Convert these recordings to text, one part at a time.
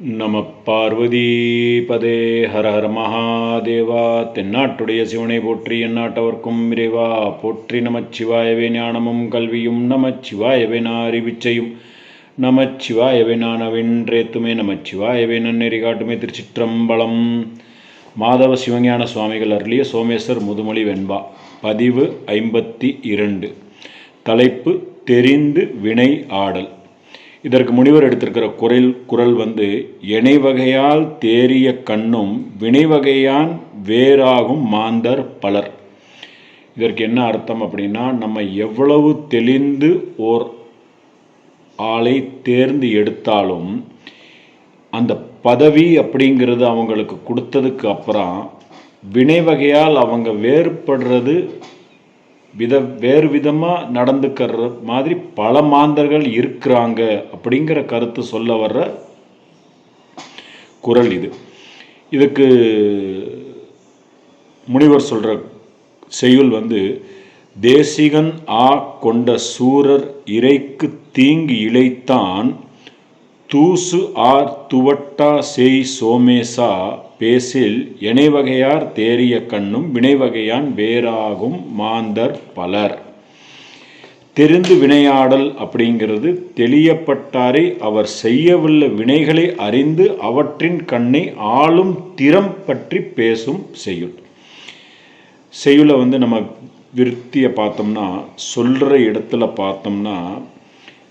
நம பார்வதி பதே ஹர ஹர மகாதேவா. தென்னாட்டுடைய சிவனை போற்றி எந்நாட்டவர்க்கும் இறைவா. போற்றி நமச்சிவாயவே ஞானமும் கல்வியும் நமச்சிவாயவே அறிவிச்சையும் நமச்சிவாயவே நானவென்றேத்துமே நமச்சிவாயவே நன்னெறி காட்டுமே திருச்சிற்றம்பலம். மாதவ சிவஞான சுவாமிகள் அருளிய சோமேஸ்வர் முதுமொழி வெண்பா. பதிவு ஐம்பத்தி இரண்டு. தலைப்பு தெரிந்து வினை ஆடல். இதற்கு முனிவர் எடுத்திருக்கிற குரல் குரல் வந்து இணை வகையால் தேறிய கண்ணும் வினை வகையான் வேறாகும் மாந்தர் பலர். இதற்கு என்ன அர்த்தம் அப்படின்னா நம்ம எவ்வளவு தெளிந்து ஓர் ஆளை தேர்ந்து எடுத்தாலும் அந்த பதவி அப்படிங்கிறது அவங்களுக்கு கொடுத்ததுக்கு அப்புறம் வினை வகையால் அவங்க வேறுபடுறது வித வேறு விதமாக நடந்துக்கிற மாதிரி பல மாந்தர்கள் இருக்கிறாங்க அப்படிங்கிற கருத்து சொல்ல வர்ற குரல் இது. இதுக்கு முனிவர் சொல்கிற செய்யுள் வந்து தேசிகன் ஆ கொண்ட சூரர் இறைக்கு தீங்கு இழைத்தான் தூசு ஆர் துவட்டா செய் சோமேசா பேசில் இணைவகையார் தேறிய கண்ணும் வினைவகையான் வேறாகும் மாந்தர் பலர். தெரிந்து வினையாடல் அப்படிங்கிறது தெளியப்பட்டாரை அவர் செய்யவுள்ள வினைகளை அறிந்து அவற்றின் கண்ணை ஆளும் திறம் பற்றி பேசும் செய்யுள். செய்யுளை வந்து நம்ம விருத்தியை பார்த்தோம்னா சொல்கிற இடத்துல பார்த்தோம்னா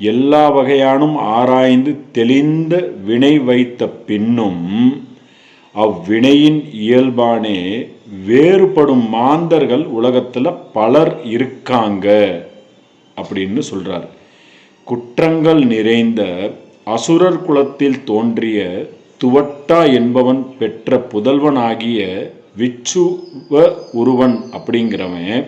எல்லா வகையானும் ஆராய்ந்து தெளிந்த வினை வைத்த பின்னும் அவ்வினையின் இயல்பானே வேறுபடும் மாந்தர்கள் உலகத்தில் பலர் இருக்காங்க அப்படின்னு சொல்கிறார் குற்றங்கள் நிறைந்த அசுரர் குலத்தில் தோன்றிய துவட்டா என்பவன் பெற்ற புதல்வனாகிய விச்சுவ உருவன் அப்படிங்கிறவன்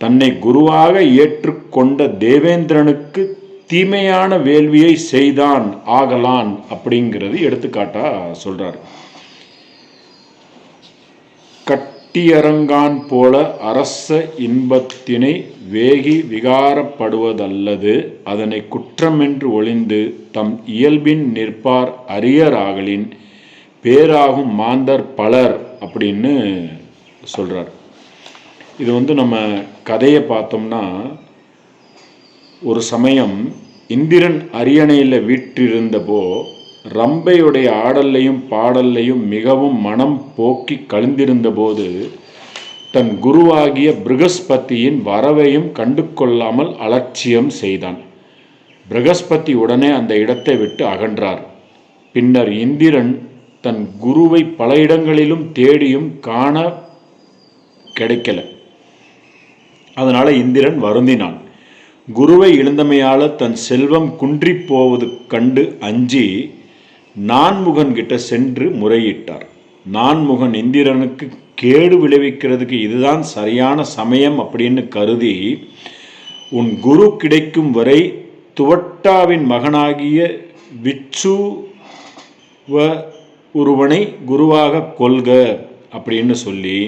தன்னை குருவாக ஏற்றுக்கொண்ட தேவேந்திரனுக்கு தீமையான வேள்வியை செய்தான் ஆகலான் அப்படிங்கிறது எடுத்துக்காட்டா சொல்றார். கட்டியரங்கான் போல அரச இன்பத்தினை வேகி விகாரப்படுவதல்லது அதனை குற்றமென்று ஒளிந்து தம் இயல்பின் நிற்பார் அரியராகலின் பேராகும் மாந்தர் பலர் அப்படின்னு சொல்கிறார் இது வந்து நம்ம கதையை பார்த்தோம்னா ஒரு சமயம் இந்திரன் அரியணையில் வீற்றிருந்தபோ ரம்பையுடைய ஆடல்லையும் பாடல்லையும் மிகவும் மனம் போக்கி கழிந்திருந்தபோது தன் குருவாகிய பிருகஸ்பதியின் வரவையும் கண்டு கொள்ளாமல் அலட்சியம் செய்தான். பிரகஸ்பதி உடனே அந்த இடத்தை விட்டு அகன்றார். பின்னர் இந்திரன் தன் குருவை பல இடங்களிலும் தேடியும் காண கிடைக்கல. அதனால் இந்திரன் வருந்தினான். குருவை இழந்தமையால தன் செல்வம் குன்றி போவது கண்டு அஞ்சி நான்முகன் கிட்ட சென்று முறையிட்டார். நான்முகன் இந்திரனுக்கு கேடு விளைவிக்கிறதுக்கு இதுதான் சரியான சமயம் அப்படின்னு கருதி உன் குரு கிடைக்கும் வரை துவட்டாவின் மகனாகிய விச்சுவ ஒருவனை குருவாக கொள்க அப்படின்னு சொல்லி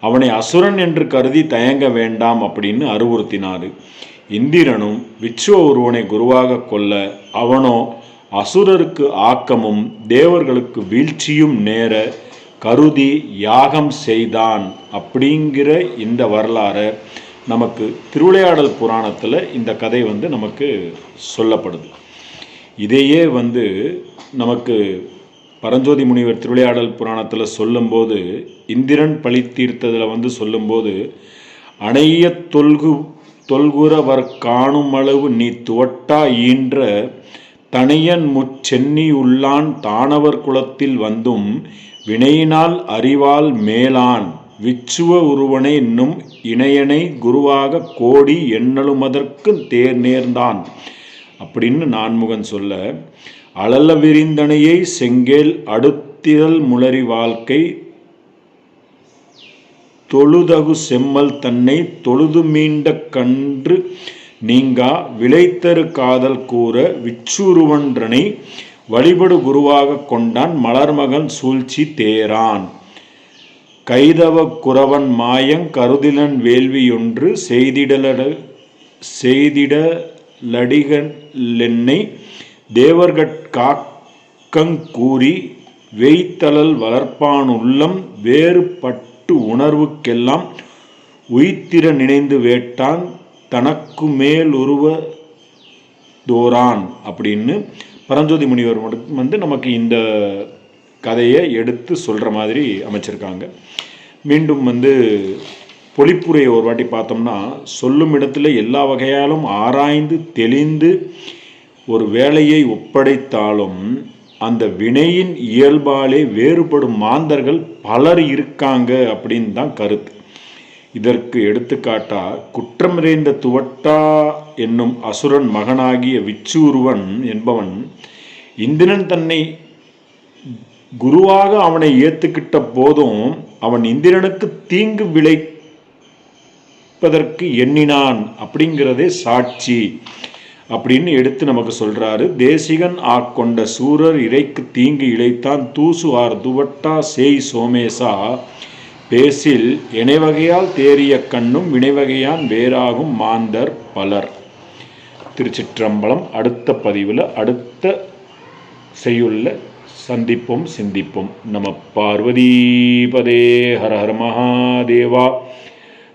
அவனை அசுரன் என்று கருதி தயங்க வேண்டாம் அப்படின்னு அறிவுறுத்தினார். இந்திரனும் விச்சுவ ஒருவனை குருவாக கொள்ள அவனோ அசுரருக்கு ஆக்கமும் தேவர்களுக்கு வீழ்ச்சியும் நேர கருதி யாகம் செய்தான் அப்படிங்கிற இந்த வரலாறை நமக்கு திருவிளையாடல் புராணத்தில் இந்த கதை வந்து நமக்கு சொல்லப்படுது. இதையே வந்து நமக்கு பரஞ்சோதி முனிவர் திருவிளையாடல் புராணத்தில் சொல்லும்போது இந்திரன் பழி தீர்த்ததில் வந்து சொல்லும்போது அணைய தொல்கு தொல்குறவர் காணுமளவு நீ துவட்டா ஈன்ற தனியன் முச்சென்னி உள்ளான் தானவர் குலத்தில் வந்தும் வினையினால் அறிவால் மேலான் விச்சுவ உருவனை என்னும் இணையனை குருவாக கோடி எண்ணலுமதற்கு தேர் நேர்ந்தான். அப்படின்னு நான்முகன் சொல்ல அழல விரிந்தனையை செங்கேல் அடுத்திரல் முளரி வாழ்க்கை தொழுதகு செம்மல் தன்னை தொழுது மீண்ட கன்று நீங்கா விளைத்தரு காதல் கூற விச்சுருவன்றனை வழிபடு குருவாக கொண்டான் மலர்மகன் சூழ்ச்சி தேரான். கைதவ குறவன் மாயங் கருதிலன் வேள்வியொன்று செய்திடலட செய்திடலடிகளென்னை தேவர்கட்கா கங்கூறி வெய்த்தலல் வளர்ப்பான் உள்ளம் வேறுபட்டு உணர்வுக்கெல்லாம் உயிர்த்திர நினைந்து வேட்டான் தனக்கு மேல் உருவ தோரான் அப்படின்னு பரஞ்சோதி முனிவர் வந்து நமக்கு இந்த கதையை எடுத்து சொல்கிற மாதிரி அமைச்சிருக்காங்க. மீண்டும் வந்து பொழிப்புரையை ஒரு வாட்டி பார்த்தோம்னா சொல்லும் இடத்துல எல்லா வகையாலும் ஆராய்ந்து தெளிந்து ஒரு வேலையை ஒப்படைத்தாலும் அந்த வினையின் இயல்பாலே வேறுபடும் மாந்தர்கள் பலர் இருக்காங்க அப்படின்னு தான் கருத்து. இதற்கு எடுத்துக்காட்டா குற்றமிறைந்த துவட்டா என்னும் அசுரன் மகனாகிய விச்சூருவன் என்பவன் இந்திரன் தன்னை குருவாக அவனை ஏத்துக்கிட்ட போதும் அவன் இந்திரனுக்கு தீங்கு விளைப்பதற்கு எண்ணினான் அப்படிங்கிறதே சாட்சி. அப்படின்னு எடுத்து நமக்கு சொல்றாரு. தேசிகன் ஆட்கொண்ட சூரர் இறைக்கு தீங்கு இழைத்தான் தூசு ஆர் துவட்டா சேய் சோமேசா. பேசில் இணைவகையால் தேறிய கண்ணும் வினைவகையான் வேறாகும் மாந்தர் பலர். திருச்சிற்றம்பலம் அடுத்த பதிவில் அடுத்த செய்யுள்ள சந்திப்போம் சிந்திப்போம். நம பார்வதீபதே ஹர ஹர மகாதேவா.